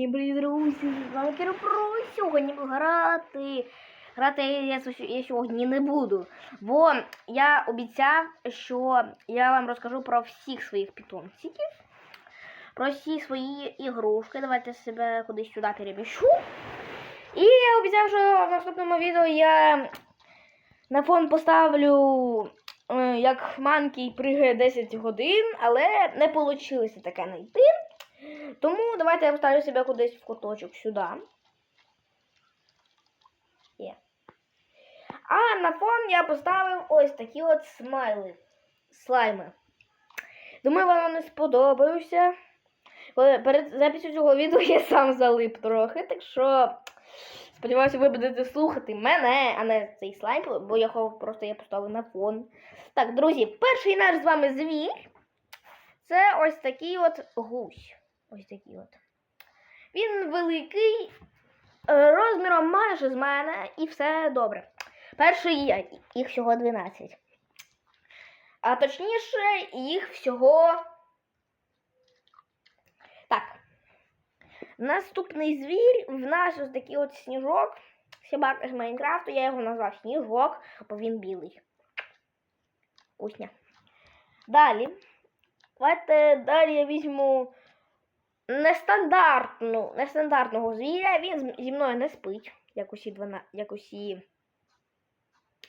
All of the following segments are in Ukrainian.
Всім привіт, друзі! З вами Кіропро. Сьогодні буду грати. Грати я, я сьогодні не буду. Бо я обіцяв, що я вам розкажу про всіх своїх питомців. Про всі свої ігрушки. Давайте себе кудись сюди переміщу. І я обіцяв, що в наступному відео я на фон поставлю, е, як Манкій пригає 10 годин, але не вийшло таке знайти. Тому давайте я поставлю себе кудись в куточок сюди. А на фон я поставив ось такі от смайли. Слайми. Думаю, вам вони сподобаються. Перед записью цього відео я сам залип трохи, так що сподіваюся, ви будете слухати мене, а не цей слайм, бо я його просто я поставив на фон. Так, друзі, перший наш з вами звір. Це ось такий от гусь. Ось такий от. Він великий, е, розміром майже з мене, і все добре. Перший я, їх всього 12. А точніше, їх всього. Так. Наступний звір в нас ось такий от сніжок. Собака з Майнкрафту, я його назвав сніжок, бо він білий. Вкусня. Далі. Давайте далі я візьму нестандартну, нестандартного звіря. Він зі мною не спить, як усі, 12, як усі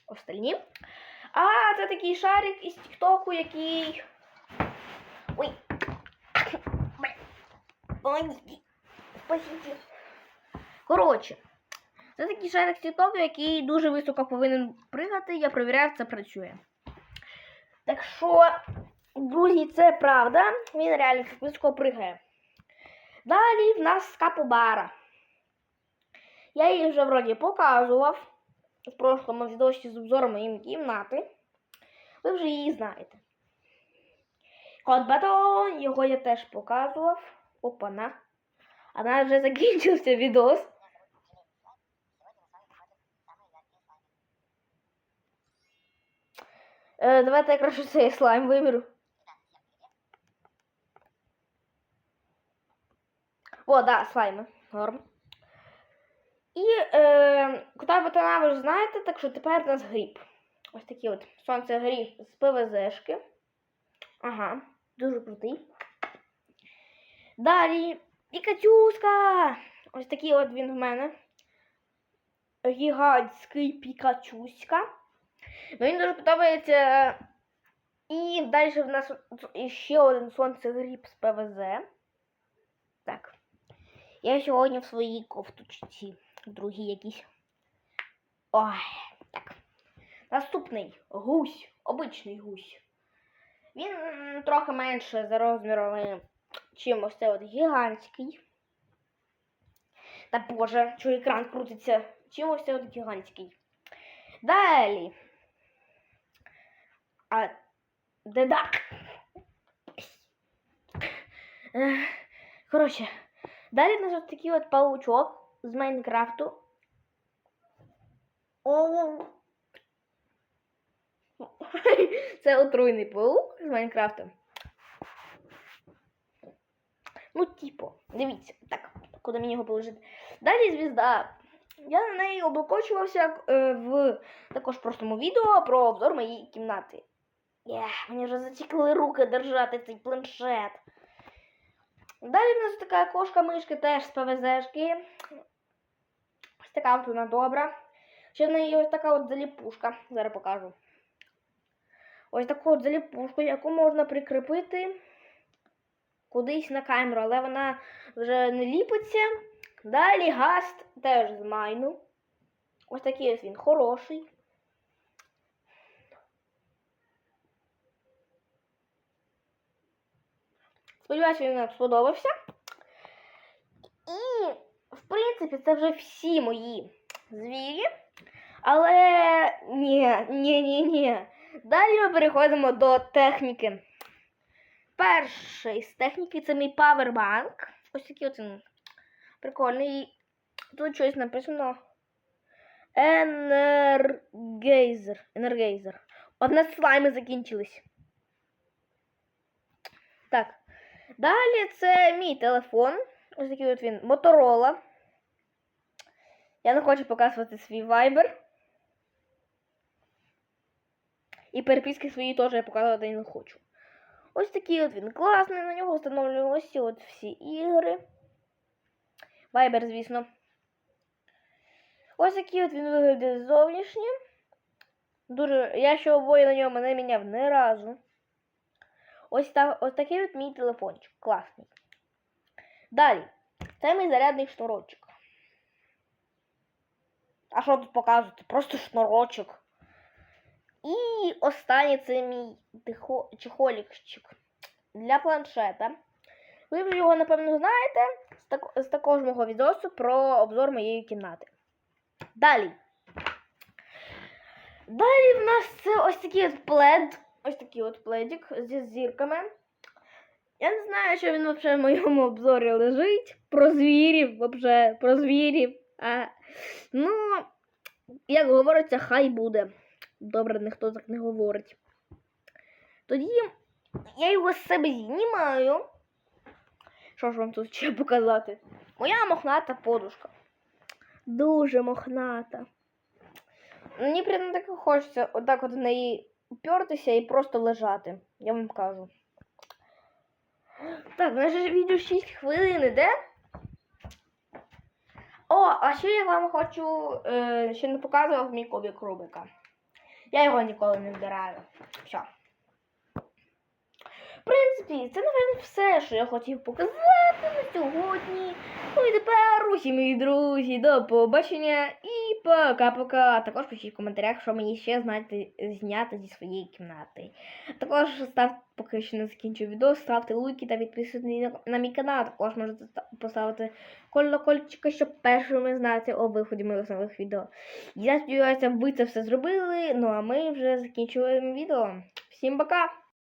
остальні. А це такий шарик із Тіктоку, який. Ой. Спасите. Коротше, це такий шарик з Тіктоку, який дуже високо повинен пригати. Я перевіряю, це працює. Так що, друзі, це правда. Він реально високо пригає. Далі в нас капобара. Я її вже вроді показував в прошлому відосі з обзором моєї кімнати. Ви вже її знаєте. Кот батон, його я теж показував. Опана. А на вже закінчився відос. Е, давайте я краще цей слайм виберу. О, да, слайми. Норм. І е, кота ботана ви ж знаєте, так що тепер у нас гріб. Ось такий от сонце гріб з ПВЗшки. Ага, дуже крутий. Далі Пікачуська! Ось такий от він в мене. Гігантський Пікачуська. Мені дуже подобається. І далі в нас ще один сонцегріб з ПВЗ. Так. Я сьогодні в своїй кофточці. Другі якісь. Ой, так. Наступний гусь. Обичний гусь. Він трохи менше за розмірами, чим ось цей от гігантський. Та боже, що екран крутиться. Чим ось цей от гігантський. Далі. А дедак. Коротше, далі в нас ось такий от паучок з Майнкрафту. Це отруйний паук з Майнкрафту. Ну, типу, дивіться, так, куди мені його положити. Далі звізда. Я на неї облокочувався е, в також простому відео про обзор моєї кімнати. Є, мені вже затікли руки держати цей планшет. Далі в нас така кошка-мишка теж з ПВЗшки. Ось така от вона добра. Ще в неї ось така от заліпушка. Зараз покажу. Ось таку от заліпушку, яку можна прикріпити кудись на камеру, але вона вже не ліпиться. Далі гаст теж з майну. Ось такий ось він хороший. Сподіваюся, він вам сподобався. І, в принципі, це вже всі мої звірі. Але ні, ні, ні, ні. Далі ми переходимо до техніки. Перший з техніки це мій павербанк. Ось такий от він прикольний. Тут щось написано. Енергейзер. Енергейзер. В нас слайми закінчились. Так. Далі це мій телефон. Ось такий от він Моторола. Я не хочу показувати свій вайбер. І переписки свої теж я показувати не хочу. Ось такий от він класний, на нього ці от всі ігри. Вайбер, звісно. Ось такий от він виглядає зовнішній. Дуже. Я ще обоє на ньому не міняв ні разу. Ось, та, ось такий от мій телефончик. Класний. Далі. Це мій зарядний шнурочок. А що тут показувати? Просто шнурочок. І останнє це мій тихо... чехолікчик для планшета. Ви вже його, напевно, знаєте з, так... з такого ж мого відосу про обзор моєї кімнати. Далі. Далі в нас це ось такий от плед. Ось такий от пледик зі зірками. Я не знаю, що він взагалі в моєму обзорі лежить. Про звірів, взагалі, про звірів. А, ну, як говориться, хай буде. Добре, ніхто так не говорить. Тоді я його з себе знімаю. Що ж вам тут ще показати? Моя мохната подушка. Дуже мохната. Мені прям так хочеться отак от в неї упертися і просто лежати. Я вам кажу. Так, наше відео 6 хвилин іде. О, а ще я вам хочу. Е, ще не показував мій кубик Рубика. Я його ніколи не збираю. Все. В принципі, це, напевно, все, що я хотів показати на сьогодні. Ну і тепер усі мої друзі, до побачення і пока-пока. Також пишіть в коментарях, що мені ще знати зняти зі своєї кімнати. Також ставте, поки що не закінчу відео, ставте лайки та підписуйтесь на, на мій канал. Також можете поставити колокольчика, щоб першими знати о виході моїх нових відео. Я сподіваюся, ви це все зробили. Ну а ми вже закінчуємо відео. Всім пока!